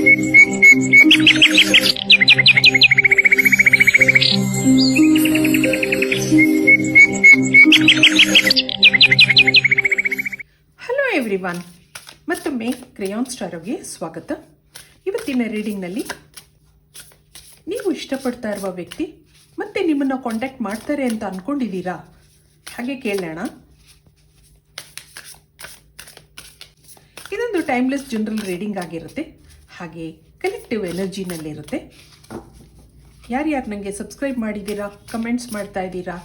Hello everyone ಮತ್ತೊಮ್ಮೆ ಕ್ರೇಯಾನ್ ಸ್ಟಾರೋಗೆ ಸ್ವಾಗತ. ಇವತ್ತಿನ ರೀಡಿಂಗ್ನಲ್ಲಿ ನೀವು ಇಷ್ಟಪಡ್ತಾ ಇರುವ ವ್ಯಕ್ತಿ ಮತ್ತೆ ನಿಮ್ಮನ್ನು ಕಾಂಟ್ಯಾಕ್ಟ್ ಮಾಡ್ತಾರೆ ಅಂತ ಅಂದ್ಕೊಂಡಿದ್ದೀರಾ ಹಾಗೆ ಕೇಳೋಣ. ಇದೊಂದು ಟೈಮ್ಲೆಸ್ ಜನರಲ್ ರೀಡಿಂಗ್ ಆಗಿರುತ್ತೆ. ಹಾಗೆ ಕಲೆಕ್ಟಿವ್ ಎನರ್ಜಿನಲ್ಲಿರುತ್ತೆ ಯಾರ್ಯಾರು ನನಗೆ ಸಬ್ಸ್ಕ್ರೈಬ್ ಮಾಡಿದ್ದೀರಾ ಕಮೆಂಟ್ಸ್ ಮಾಡ್ತಾ ಇದ್ದೀರಾ,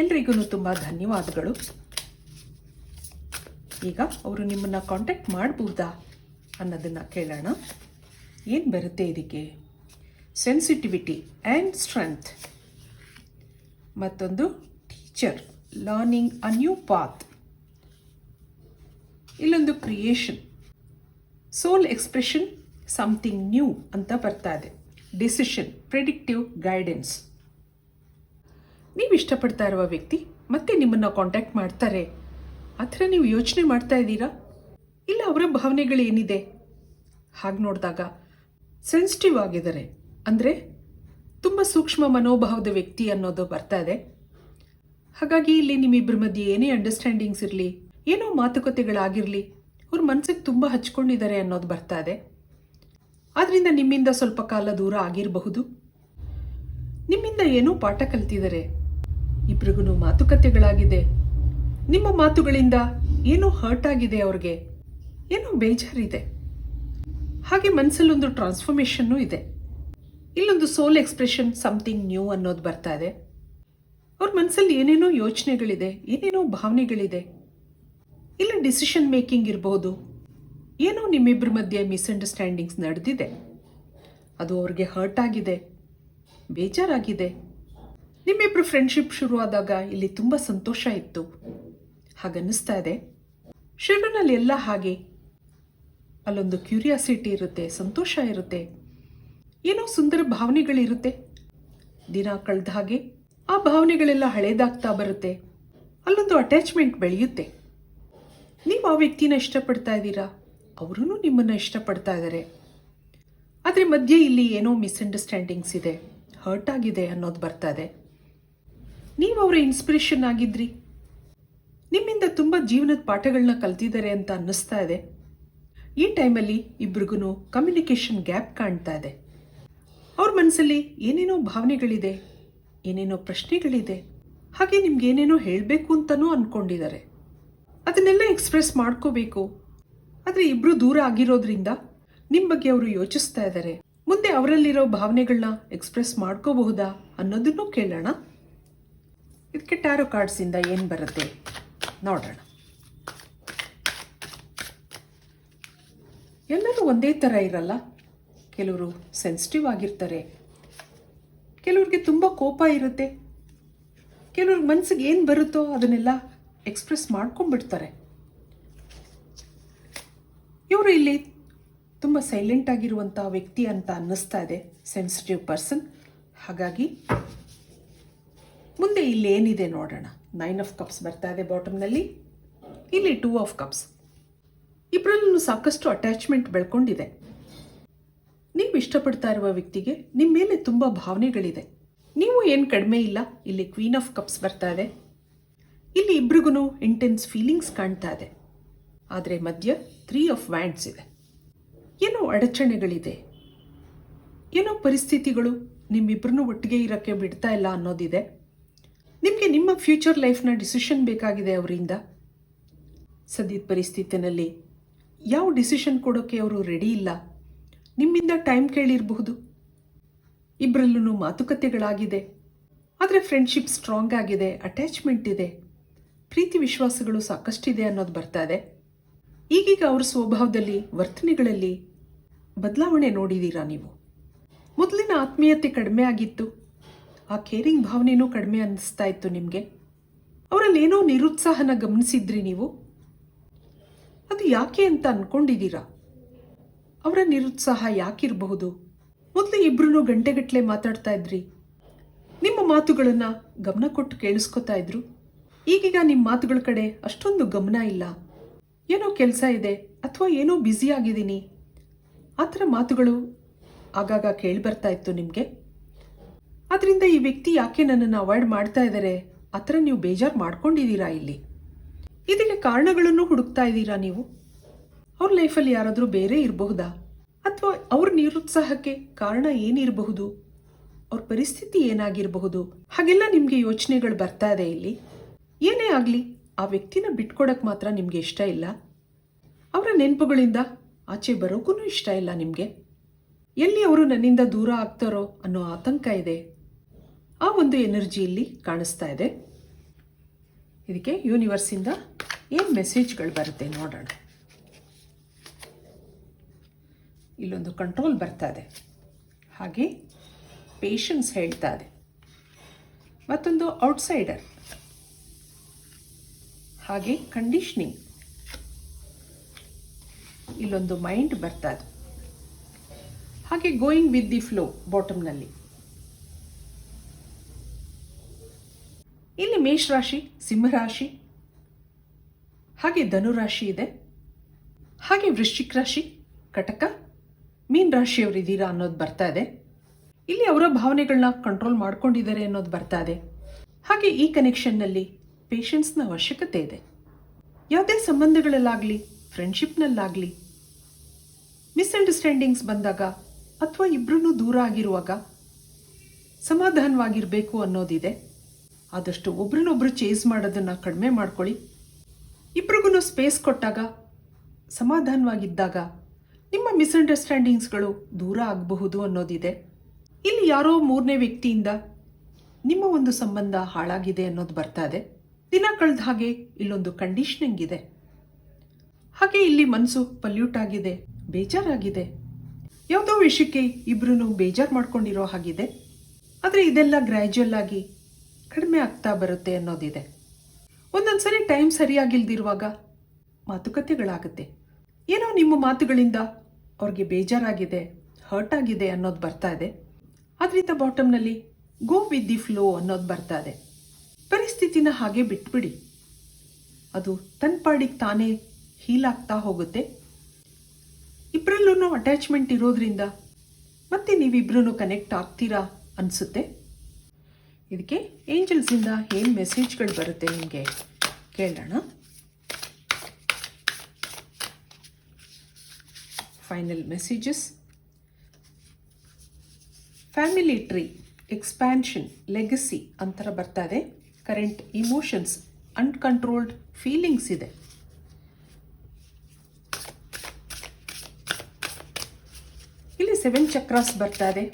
ಎಲ್ರಿಗೂ ತುಂಬ ಧನ್ಯವಾದಗಳು. ಈಗ ಅವರು ನಿಮ್ಮನ್ನು ಕಾಂಟ್ಯಾಕ್ಟ್ ಮಾಡ್ಬೋದಾ ಅನ್ನೋದನ್ನು ಕೇಳೋಣ. ಏನು ಬರುತ್ತೆ ಇದಕ್ಕೆ? ಸೆನ್ಸಿಟಿವಿಟಿ ಆ್ಯಂಡ್ ಸ್ಟ್ರೆಂತ್ ಮತ್ತೊಂದು teacher learning a new path ಇಲ್ಲೊಂದು creation soul expression something new ಅಂತ ಬರ್ತಾ ಇದೆ. ಡಿಸಿಷನ್ ಪ್ರಿಡಿಕ್ಟಿವ್ ಗೈಡೆನ್ಸ್ ನೀವು ಇಷ್ಟಪಡ್ತಾ ಇರುವ ವ್ಯಕ್ತಿ ಮತ್ತೆ ನಿಮ್ಮನ್ನು ಕಾಂಟ್ಯಾಕ್ಟ್ ಮಾಡ್ತಾರೆ. ಆ ನೀವು ಯೋಚನೆ ಮಾಡ್ತಾ ಇದ್ದೀರಾ? ಇಲ್ಲ ಅವರ ಭಾವನೆಗಳು ಏನಿದೆ? ಹಾಗೆ ನೋಡಿದಾಗ ಸೆನ್ಸಿಟಿವ್ ಆಗಿದ್ದಾರೆ. ಅಂದರೆ ತುಂಬ ಸೂಕ್ಷ್ಮ ಮನೋಭಾವದ ವ್ಯಕ್ತಿ ಅನ್ನೋದು ಬರ್ತಾ ಇದೆ. ಹಾಗಾಗಿ ಇಲ್ಲಿ ನಿಮ್ಮಿಬ್ಬರ ಮಧ್ಯೆ ಏನೇ ಅಂಡರ್ಸ್ಟ್ಯಾಂಡಿಂಗ್ಸ್ ಇರಲಿ, ಏನೋ ಮಾತುಕತೆಗಳಾಗಿರಲಿ, ಅವ್ರ ಮನಸ್ಸಿಗೆ ತುಂಬ ಹಚ್ಕೊಂಡಿದ್ದಾರೆ ಅನ್ನೋದು ಬರ್ತಾ ಇದೆ. ಆದ್ದರಿಂದ ನಿಮ್ಮಿಂದ ಸ್ವಲ್ಪ ಕಾಲ ದೂರ ಆಗಿರಬಹುದು. ನಿಮ್ಮಿಂದ ಏನೋ ಪಾಠ ಕಲ್ತಿದ್ದಾರೆ ಇಬ್ಬರಿಗೂ ಮಾತುಕತೆಗಳಾಗಿದೆ. ನಿಮ್ಮ ಮಾತುಗಳಿಂದ ಏನೋ ಹರ್ಟ್ ಆಗಿದೆ ಅವ್ರಿಗೆ. ಏನೋ ಬೇಜಾರಿದೆ. ಹಾಗೆ ಮನಸ್ಸಲ್ಲೊಂದು ಟ್ರಾನ್ಸ್ಫಾರ್ಮೇಷನ್ನು ಇದೆ. ಇಲ್ಲೊಂದು ಸೋಲ್ ಎಕ್ಸ್ಪ್ರೆಷನ್ ಸಮಥಿಂಗ್ ನ್ಯೂ ಅನ್ನೋದು ಬರ್ತಾ ಇದೆ. ಅವ್ರ ಮನಸ್ಸಲ್ಲಿ ಏನೇನೋ ಯೋಚನೆಗಳಿದೆ, ಏನೇನೋ ಭಾವನೆಗಳಿದೆ. ಇಲ್ಲ ಡಿಸಿಷನ್ ಮೇಕಿಂಗ್ ಇರಬಹುದು. ಏನೋ ನಿಮ್ಮಿಬ್ಬರ ಮಧ್ಯೆ ಮಿಸ್ಅಂಡರ್ಸ್ಟ್ಯಾಂಡಿಂಗ್ಸ್ ನಡೆದಿದೆ. ಅದು ಅವ್ರಿಗೆ ಹರ್ಟ್ ಆಗಿದೆ, ಬೇಜಾರಾಗಿದೆ. ನಿಮ್ಮಿಬ್ಬರು ಫ್ರೆಂಡ್ಶಿಪ್ ಶುರುವಾದಾಗ ಇಲ್ಲಿ ತುಂಬ ಸಂತೋಷ ಇತ್ತು. ಹಾಗನ್ನಿಸ್ತಾ ಇದೆ. ಶುರುನಲ್ಲಿ ಎಲ್ಲ ಹಾಗೆ. ಅಲ್ಲೊಂದು ಕ್ಯೂರಿಯಾಸಿಟಿ ಇರುತ್ತೆ, ಸಂತೋಷ ಇರುತ್ತೆ. ಏನೋ ಸುಂದರ ಭಾವನೆಗಳಿರುತ್ತೆ. ದಿನ ಕಳೆದ ಹಾಗೆ ಆ ಭಾವನೆಗಳೆಲ್ಲ ಹಳೇದಾಗ್ತಾ ಬರುತ್ತೆ. ಅಲ್ಲೊಂದು ಅಟ್ಯಾಚ್ಮೆಂಟ್ ಬೆಳೆಯುತ್ತೆ. ನೀವು ಆ ವ್ಯಕ್ತಿನ ಇಷ್ಟಪಡ್ತಾ ಇದ್ದೀರಾ? ಅವರೂ ನಿಮ್ಮನ್ನು ಇಷ್ಟಪಡ್ತಾ ಇದ್ದಾರೆ. ಆದರೆ ಮಧ್ಯೆ ಇಲ್ಲಿ ಏನೋ ಮಿಸ್ಅಂಡರ್ಸ್ಟ್ಯಾಂಡಿಂಗ್ಸ್ ಇದೆ. ಹರ್ಟ್ ಆಗಿದೆ ಅನ್ನೋದು ಬರ್ತಾ ಇದೆ. ನೀವು ಅವರ ಇನ್ಸ್ಪಿರೇಷನ್ ಆಗಿದ್ರಿ. ನಿಮ್ಮಿಂದ ತುಂಬ ಜೀವನದ ಪಾಠಗಳನ್ನ ಕಲ್ತಿದ್ದಾರೆ ಅಂತ ಅನ್ನಿಸ್ತಾ ಇದೆ. ಈ ಟೈಮಲ್ಲಿ ಇಬ್ರಿಗೂ ಕಮ್ಯುನಿಕೇಷನ್ ಗ್ಯಾಪ್ ಕಾಣ್ತಾ ಇದೆ. ಅವ್ರ ಮನಸ್ಸಲ್ಲಿ ಏನೇನೋ ಭಾವನೆಗಳಿದೆ, ಏನೇನೋ ಪ್ರಶ್ನೆಗಳಿದೆ, ಹಾಗೆ ನಿಮ್ಗೆ ಏನೇನೋ ಹೇಳಬೇಕು ಅಂತಲೂ ಅಂದ್ಕೊಂಡಿದ್ದಾರೆ ಅದನ್ನೆಲ್ಲ ಎಕ್ಸ್ಪ್ರೆಸ್ ಮಾಡ್ಕೋಬೇಕು. ಆದರೆ ಇಬ್ರು ದೂರ ಆಗಿರೋದ್ರಿಂದ ನಿಮ್ಮ ಬಗ್ಗೆ ಅವರು ಯೋಚಿಸ್ತಾ ಇದ್ದಾರೆ ಮುಂದೆ ಅವರಲ್ಲಿರೋ ಭಾವನೆಗಳನ್ನ ಎಕ್ಸ್ಪ್ರೆಸ್ ಮಾಡ್ಕೋಬಹುದಾ ಅನ್ನೋದನ್ನು ಕೇಳೋಣ. ಇದಕ್ಕೆ ಟ್ಯಾರೋ ಕಾರ್ಡ್ಸಿಂದ ಏನು ಬರುತ್ತೆ? ನೋಡೋಣ. ಎಲ್ಲರೂ ಒಂದೇ ಥರ ಇರಲ್ಲ. ಕೆಲವರು ಸೆನ್ಸಿಟಿವ್ ಆಗಿರ್ತಾರೆ. ಕೆಲವ್ರಿಗೆ ತುಂಬ ಕೋಪ ಇರುತ್ತೆ. ಕೆಲವ್ರಿಗೆ ಮನಸ್ಸಿಗೆ ಏನು ಬರುತ್ತೋ ಅದನ್ನೆಲ್ಲ ಎಕ್ಸ್ಪ್ರೆಸ್ ಮಾಡ್ಕೊಂಡ್ಬಿಡ್ತಾರೆ. ಇವರು ಇಲ್ಲಿ ತುಂಬ ಸೈಲೆಂಟ್ ಆಗಿರುವಂಥ ವ್ಯಕ್ತಿ ಅಂತ ಅನ್ನಿಸ್ತಾ ಇದೆ ಸೆನ್ಸಿಟಿವ್ ಪರ್ಸನ್ ಹಾಗಾಗಿ ಮುಂದೆ ಇಲ್ಲಿ ಏನಿದೆ ನೋಡೋಣ. ನೈನ್ ಆಫ್ ಕಪ್ಸ್ ಬರ್ತಾ ಇದೆ ಬಾಟಮ್ನಲ್ಲಿ ಇಲ್ಲಿ ಟೂ ಆಫ್ ಕಪ್ಸ್ ಇಬ್ಬರಲ್ಲೂ ಸಾಕಷ್ಟು ಅಟ್ಯಾಚ್ಮೆಂಟ್ ಬೆಳ್ಕೊಂಡಿದೆ. ನೀವು ಇಷ್ಟಪಡ್ತಾ ಇರುವ ವ್ಯಕ್ತಿಗೆ ನಿಮ್ಮ ಮೇಲೆ ತುಂಬ ಭಾವನೆಗಳಿದೆ. ನೀವು ಏನು ಕಡಿಮೆ ಇಲ್ಲ, ಇಲ್ಲಿ ಕ್ವೀನ್ ಆಫ್ ಕಪ್ಸ್ ಬರ್ತಾ ಇದೆ. ಇಲ್ಲಿ ಇಬ್ರಿಗೂ ಇಂಟೆನ್ಸ್ ಫೀಲಿಂಗ್ಸ್ ಕಾಣ್ತಾ ಇದೆ. ಆದರೆ ಮಧ್ಯ ತ್ರೀ ಆಫ್ ವ್ಯಾಂಡ್ಸ್ ಇದೆ ಏನೋ ಅಡಚಣೆಗಳಿದೆ. ಏನೋ ಪರಿಸ್ಥಿತಿಗಳು ನಿಮ್ಮಿಬ್ಬರನ್ನು ಒಟ್ಟಿಗೆ ಇರೋಕ್ಕೆ ಬಿಡ್ತಾ ಇಲ್ಲ ಅನ್ನೋದಿದೆ. ನಿಮಗೆ ನಿಮ್ಮ ಫ್ಯೂಚರ್ ಲೈಫ್ನ ಡಿಸಿಷನ್ ಬೇಕಾಗಿದೆ ಅವರಿಂದ. ಸದ್ಯದ ಪರಿಸ್ಥಿತಿನಲ್ಲಿ ಯಾವ ಡಿಸಿಷನ್ ಕೊಡೋಕ್ಕೆ ಅವರು ರೆಡಿ ಇಲ್ಲ. ನಿಮ್ಮಿಂದ ಟೈಮ್ ಕೇಳಿರಬಹುದು. ಇಬ್ಬರಲ್ಲೂ ಮಾತುಕತೆಗಳಾಗಿದೆ. ಆದರೆ ಫ್ರೆಂಡ್ಶಿಪ್ ಸ್ಟ್ರಾಂಗ್ ಆಗಿದೆ ಅಟ್ಯಾಚ್ಮೆಂಟ್ ಇದೆ. ಪ್ರೀತಿ ವಿಶ್ವಾಸಗಳು ಸಾಕಷ್ಟಿದೆ ಅನ್ನೋದು ಬರ್ತಾ ಇದೆ. ಈಗೀಗ ಅವ್ರ ಸ್ವಭಾವದಲ್ಲಿ, ವರ್ತನೆಗಳಲ್ಲಿ ಬದಲಾವಣೆ ನೋಡಿದ್ದೀರಾ ನೀವು? ಮೊದಲಿನ ಆತ್ಮೀಯತೆ ಕಡಿಮೆ ಆಗಿತ್ತು. ಆ ಕೇರಿಂಗ್ ಭಾವನೆನೂ ಕಡಿಮೆ ಅನ್ನಿಸ್ತಾ ಇತ್ತು ನಿಮಗೆ. ಅವರಲ್ಲಿ ಏನೋ ನಿರುತ್ಸಾಹನ ಗಮನಿಸಿದ್ರಿ ನೀವು? ಅದು ಯಾಕೆ ಅಂತ ಅಂದ್ಕೊಂಡಿದ್ದೀರಾ ಅವರ ನಿರುತ್ಸಾಹ ಯಾಕಿರಬಹುದು? ಮೊದಲು ಇಬ್ಬರೂ ಗಂಟೆಗಟ್ಟಲೆ ಮಾತಾಡ್ತಾ ಇದ್ರಿ. ನಿಮ್ಮ ಮಾತುಗಳನ್ನು ಗಮನ ಕೊಟ್ಟು ಕೇಳಿಸ್ಕೊತಾ ಇದ್ರು. ಈಗೀಗ ನಿಮ್ಮ ಮಾತುಗಳ ಕಡೆ ಅಷ್ಟೊಂದು ಗಮನ ಇಲ್ಲ. ಏನೋ ಕೆಲಸ ಇದೆ ಅಥವಾ ಏನೋ ಬ್ಯುಸಿ ಆಗಿದ್ದೀನಿ. ಆ ಥರ ಮಾತುಗಳು ಆಗಾಗ ಕೇಳಿ ಬರ್ತಾ ಇತ್ತು ನಿಮಗೆ? ಅದರಿಂದ ಈ ವ್ಯಕ್ತಿ ಯಾಕೆ ನನ್ನನ್ನು ಅವಾಯ್ಡ್ ಮಾಡ್ತಾ ಇದ್ದಾರೆ ಆ ಥರ ನೀವು ಬೇಜಾರು ಮಾಡ್ಕೊಂಡಿದ್ದೀರಾ ಇಲ್ಲಿ? ಇದಕ್ಕೆ ಕಾರಣಗಳನ್ನು ಹುಡುಕ್ತಾ ಇದ್ದೀರಾ ನೀವು? ಅವ್ರ ಲೈಫಲ್ಲಿ ಯಾರಾದರೂ ಬೇರೆ ಇರಬಹುದಾ? ಅಥವಾ ಅವ್ರ ನಿರುತ್ಸಾಹಕ್ಕೆ ಕಾರಣ ಏನಿರಬಹುದು? ಅವ್ರ ಪರಿಸ್ಥಿತಿ ಏನಾಗಿರಬಹುದು? ಹಾಗೆಲ್ಲ ನಿಮಗೆ ಯೋಚನೆಗಳು ಬರ್ತಾ ಇದೆ ಇಲ್ಲಿ. ಏನೇ ಆಗಲಿ ಆ ವ್ಯಕ್ತಿನ ಬಿಟ್ಕೊಡಕ್ಕೆ ಮಾತ್ರ ನಿಮಗೆ ಇಷ್ಟ ಇಲ್ಲ? ಅವರ ನೆನಪುಗಳಿಂದ ಆಚೆ ಬರೋಕ್ಕೂ ಇಷ್ಟ ಇಲ್ಲ ನಿಮಗೆ? ಎಲ್ಲಿ ಅವರು ನನ್ನಿಂದ ದೂರ ಆಗ್ತಾರೋ ಅನ್ನೋ ಆತಂಕ ಇದೆ. ಆ ಒಂದು ಎನರ್ಜಿ ಇಲ್ಲಿ ಕಾಣಿಸ್ತಾ ಇದೆ. ಇದಕ್ಕೆ ಯೂನಿವರ್ಸಿಂದ ಏನು ಮೆಸೇಜ್ಗಳು ಬರುತ್ತೆ ನೋಡೋಣ. ಇಲ್ಲೊಂದು ಕಂಟ್ರೋಲ್ ಬರ್ತಾ ಇದೆ. ಹಾಗೆ ಪೇಷನ್ಸ್ ಹೇಳ್ತಾ ಇದೆ. ಮತ್ತೊಂದು ಔಟ್ಸೈಡರ್. ಹಾಗೆ ಕಂಡೀಷ್ನಿಂಗ್ ಇಲ್ಲೊಂದು ಮೈಂಡ್ ಬರ್ತಾ ಇದೆ ಹಾಗೆ ಗೋಯಿಂಗ್ ವಿತ್ ದಿ ಫ್ಲೋ ಬಾಟಮ್ನಲ್ಲಿ ಇಲ್ಲಿ ಮೇಷರಾಶಿ, ಸಿಂಹರಾಶಿ, ಹಾಗೆ ಧನುರಾಶಿ ಇದೆ. ಹಾಗೆ ವೃಶ್ಚಿಕ ರಾಶಿ, ಕಟಕ, ಮೀನ್ ರಾಶಿಯವರು ಇದ್ದೀರಾ ಅನ್ನೋದು ಬರ್ತಾ ಇದೆ. ಇಲ್ಲಿ ಅವರ ಭಾವನೆಗಳನ್ನ ಕಂಟ್ರೋಲ್ ಮಾಡ್ಕೊಂಡಿದ್ದಾರೆ ಅನ್ನೋದು ಬರ್ತಾ ಇದೆ. ಹಾಗೆ ಈ ಕನೆಕ್ಷನ್ನಲ್ಲಿ ಪೇಷನ್ಸ್ನ ಅವಶ್ಯಕತೆ ಇದೆ. ಯಾವುದೇ ಸಂಬಂಧಗಳಲ್ಲಾಗಲಿ ಫ್ರೆಂಡ್ಶಿಪ್ನಲ್ಲಾಗಲಿ ಮಿಸ್ಅಂಡರ್ಸ್ಟ್ಯಾಂಡಿಂಗ್ಸ್ ಬಂದಾಗ ಅಥವಾ ಇಬ್ಬರೂ ದೂರ ಆಗಿರುವಾಗ ಸಮಾಧಾನವಾಗಿರಬೇಕು ಅನ್ನೋದಿದೆ. ಆದಷ್ಟು ಒಬ್ರನ್ನೊಬ್ರು ಚೇಸ್ ಮಾಡೋದನ್ನು ಕಡಿಮೆ ಮಾಡ್ಕೊಳ್ಳಿ. ಇಬ್ರಿಗೂ ಸ್ಪೇಸ್ ಕೊಟ್ಟಾಗ, ಸಮಾಧಾನವಾಗಿದ್ದಾಗ ನಿಮ್ಮ ಮಿಸ್ಅಂಡರ್ಸ್ಟ್ಯಾಂಡಿಂಗ್ಸ್ಗಳು ದೂರ ಆಗಬಹುದು ಅನ್ನೋದಿದೆ. ಇಲ್ಲಿ ಯಾರೋ ಮೂರನೇ ವ್ಯಕ್ತಿಯಿಂದ ನಿಮ್ಮ ಒಂದು ಸಂಬಂಧ ಹಾಳಾಗಿದೆ ಅನ್ನೋದು ಬರ್ತಾ ಇದೆ. ದಿನ ಕಳೆದ ಹಾಗೆ ಇಲ್ಲೊಂದು ಕಂಡೀಷನಿಂಗ್ ಇದೆ. ಹಾಗೆ ಇಲ್ಲಿ ಮನಸ್ಸು ಪಲ್ಯೂಟ್ ಆಗಿದೆ, ಬೇಜಾರಾಗಿದೆ. ಯಾವುದೋ ವಿಷಯಕ್ಕೆ ಇಬ್ಬರೂ ಬೇಜಾರು ಮಾಡ್ಕೊಂಡಿರೋ ಹಾಗಿದೆ. ಆದರೆ ಇದೆಲ್ಲ ಗ್ರ್ಯಾಜುಯಲ್ ಆಗಿ ಕಡಿಮೆ ಆಗ್ತಾ ಬರುತ್ತೆ ಅನ್ನೋದಿದೆ. ಒಂದೊಂದು ಸರಿ ಟೈಮ್ ಸರಿಯಾಗಿಲ್ದಿರುವಾಗ ಮಾತುಕತೆಗಳಾಗುತ್ತೆ. ಏನೋ ನಿಮ್ಮ ಮಾತುಗಳಿಂದ ಅವ್ರಿಗೆ ಬೇಜಾರಾಗಿದೆ ಹರ್ಟ್ ಆಗಿದೆ ಅನ್ನೋದು ಬರ್ತಾ ಇದೆ. ಅದರಿಂದ ಬಾಟಮ್ನಲ್ಲಿ ಗೋ ವಿತ್ ದಿ ಫ್ಲೋ ಅನ್ನೋದು ಬರ್ತಾ ಇದೆ. ಪರಿಸ್ಥಿತಿನ ಹಾಗೆ ಬಿಟ್ಬಿಡಿ. ಅದು ತನ್ನ ಪಾಡಿಗೆ ತಾನೇ ಹೀಲ್ ಆಗ್ತಾ ಹೋಗುತ್ತೆ. ಇಬ್ಬರಲ್ಲೂ ಅಟ್ಯಾಚ್ಮೆಂಟ್ ಇರೋದ್ರಿಂದ ಮತ್ತೆ ನೀವಿಬ್ರೂ ಕನೆಕ್ಟ್ ಆಗ್ತೀರಾ ಅನಿಸುತ್ತೆ. ಇದಕ್ಕೆ ಏಂಜಲ್ಸಿಂದ ಏನು ಮೆಸೇಜ್ಗಳು ಬರುತ್ತೆ ನಿಮಗೆ ಕೇಳೋಣ. Final messages family tree expansion legacy ಅಂತರ ಬರ್ತಾ ಇದೆ. ಕರೆಂಟ್ ಇಮೋಷನ್ಸ್ ಅನ್ಕಂಟ್ರೋಲ್ಡ್ ಫೀಲಿಂಗ್ಸ್ ಇದೆ. ಇಲ್ಲಿ ಸೆವೆನ್ ಚಕ್ರಾಸ್ ಬರ್ತಾ ಇದೆ.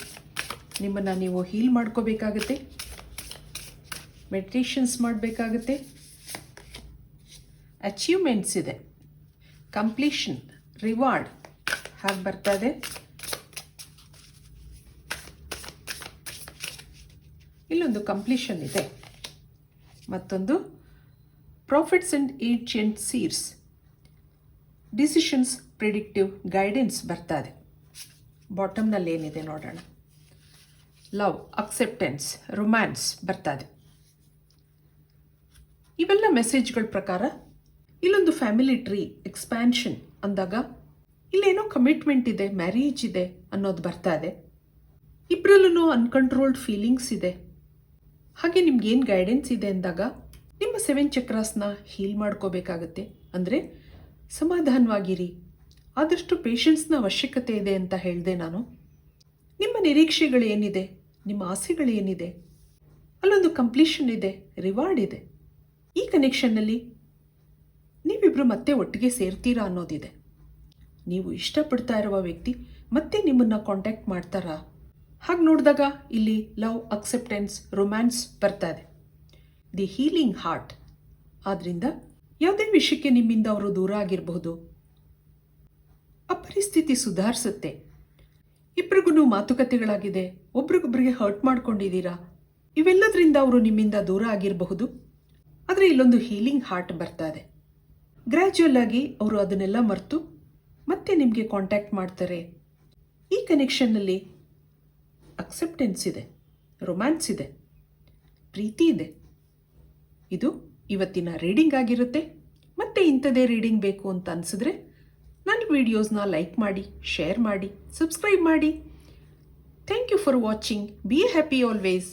ನಿಮ್ಮನ್ನು ನೀವು ಹೀಲ್ ಮಾಡ್ಕೋಬೇಕಾಗುತ್ತೆ. ಮೆಡಿಟೇಷನ್ಸ್ ಮಾಡಬೇಕಾಗುತ್ತೆ. ಅಚೀವ್ಮೆಂಟ್ಸ್ ಇದೆ. ಕಂಪ್ಲೀಷನ್ ರಿವಾರ್ಡ್ ಹಾಗೆ ಬರ್ತಾ ಇದೆ. ಇಲ್ಲೊಂದು ಕಂಪ್ಲೀಷನ್ ಇದೆ. ಮತ್ತೊಂದು. Profits and ancient seers decisions predictive guidance ಬರ್ತಾ ಇದೆ ಬಾಟಮ್ನಲ್ಲಿ ಏನಿದೆ ನೋಡೋಣ. ಲವ್ ಅಕ್ಸೆಪ್ಟೆನ್ಸ್ ರೊಮ್ಯಾನ್ಸ್ ಬರ್ತಾ ಇದೆ ಇವೆಲ್ಲ ಮೆಸೇಜ್ಗಳ ಪ್ರಕಾರ ಇಲ್ಲೊಂದು ಫ್ಯಾಮಿಲಿ ಟ್ರೀ ಎಕ್ಸ್ಪ್ಯಾನ್ಷನ್ ಅಂದಾಗ ಇಲ್ಲೇನೋ ಕಮಿಟ್ಮೆಂಟ್ ಇದೆ ಮ್ಯಾರೇಜ್ ಇದೆ ಅನ್ನೋದು ಬರ್ತಾ ಇದೆ ಇಬ್ಬರಲ್ಲೂ ಅನ್ಕಂಟ್ರೋಲ್ಡ್ ಫೀಲಿಂಗ್ಸ್ ಇದೆ. ಹಾಗೆ ನಿಮ್ಗೆ ಏನು ಗೈಡೆನ್ಸ್ ಇದೆ ಅಂದಾಗ ನಿಮ್ಮ ಸೆವೆನ್ ಚಕ್ರಾಸ್ನ ಹೀಲ್ ಮಾಡ್ಕೋಬೇಕಾಗತ್ತೆ. ಅಂದರೆ ಸಮಾಧಾನವಾಗಿರಿ. ಆದಷ್ಟು ಪೇಷನ್ಸ್ನ ಅವಶ್ಯಕತೆ ಇದೆ ಅಂತ ಹೇಳಿದೆ ನಾನು. ನಿಮ್ಮ ನಿರೀಕ್ಷೆಗಳು ಏನಿದೆ? ನಿಮ್ಮ ಆಸೆಗಳು ಏನಿದೆ? ಅಲ್ಲೊಂದು ಕಂಪ್ಲೀಷನ್ ಇದೆ ರಿವಾರ್ಡ್ ಇದೆ. ಈ ಕನೆಕ್ಷನ್ನಲ್ಲಿ ನೀವಿಬ್ಬರು ಮತ್ತೆ ಒಟ್ಟಿಗೆ ಸೇರ್ತೀರಾ ಅನ್ನೋದಿದೆ. ನೀವು ಇಷ್ಟಪಡ್ತಾ ಇರುವ ವ್ಯಕ್ತಿ ಮತ್ತೆ ನಿಮ್ಮನ್ನು ಕಾಂಟ್ಯಾಕ್ಟ್ ಮಾಡ್ತಾರಾ? ಹಾಗೆ ನೋಡಿದಾಗ ಇಲ್ಲಿ ಲವ್, ಅಕ್ಸೆಪ್ಟೆನ್ಸ್, ರೊಮ್ಯಾನ್ಸ್ ಬರ್ತಾ ಇದೆ. The healing heart. ಆದ್ದರಿಂದ ಯಾವುದೇ ವಿಷಯಕ್ಕೆ ನಿಮ್ಮಿಂದ ಅವರು ದೂರ ಆಗಿರಬಹುದು. ಆ ಪರಿಸ್ಥಿತಿ ಸುಧಾರಿಸುತ್ತೆ. ಇಬ್ರಿಗೂ ಮಾತುಕತೆಗಳಾಗಿದೆ. ಒಬ್ರಿಗೊಬ್ರಿಗೆ ಹರ್ಟ್ ಮಾಡ್ಕೊಂಡಿದ್ದೀರಾ? ಇವೆಲ್ಲದರಿಂದ ಅವರು ನಿಮ್ಮಿಂದ ದೂರ ಆಗಿರಬಹುದು. ಆದರೆ ಇಲ್ಲೊಂದು ಹೀಲಿಂಗ್ ಹಾರ್ಟ್ ಬರ್ತಾ ಇದೆ. ಗ್ರ್ಯಾಜುವಲ್ ಆಗಿ ಅವರು ಅದನ್ನೆಲ್ಲ ಮರೆತು ಮತ್ತೆ ನಿಮಗೆ ಕಾಂಟ್ಯಾಕ್ಟ್ ಮಾಡ್ತಾರೆ. ಈ ಕನೆಕ್ಷನ್ನಲ್ಲಿ ಅಕ್ಸೆಪ್ಟೆನ್ಸ್ ಇದೆ ರೊಮ್ಯಾನ್ಸ್ ಇದೆ, ಪ್ರೀತಿ ಇದೆ. ಇದು ಇವತ್ತಿನ ರೀಡಿಂಗ್ ಆಗಿರುತ್ತೆ. ಮತ್ತೆ ಇಂಥದೇ ರೀಡಿಂಗ್ ಬೇಕು ಅಂತ ಅನಿಸಿದ್ರೆ ನನ್ನ ವಿಡಿಯೋಸ್ನ ಲೈಕ್ ಮಾಡಿ ಶೇರ್ ಮಾಡಿ ಸಬ್ಸ್ಕ್ರೈಬ್ ಮಾಡಿ. Thank you for watching be happy always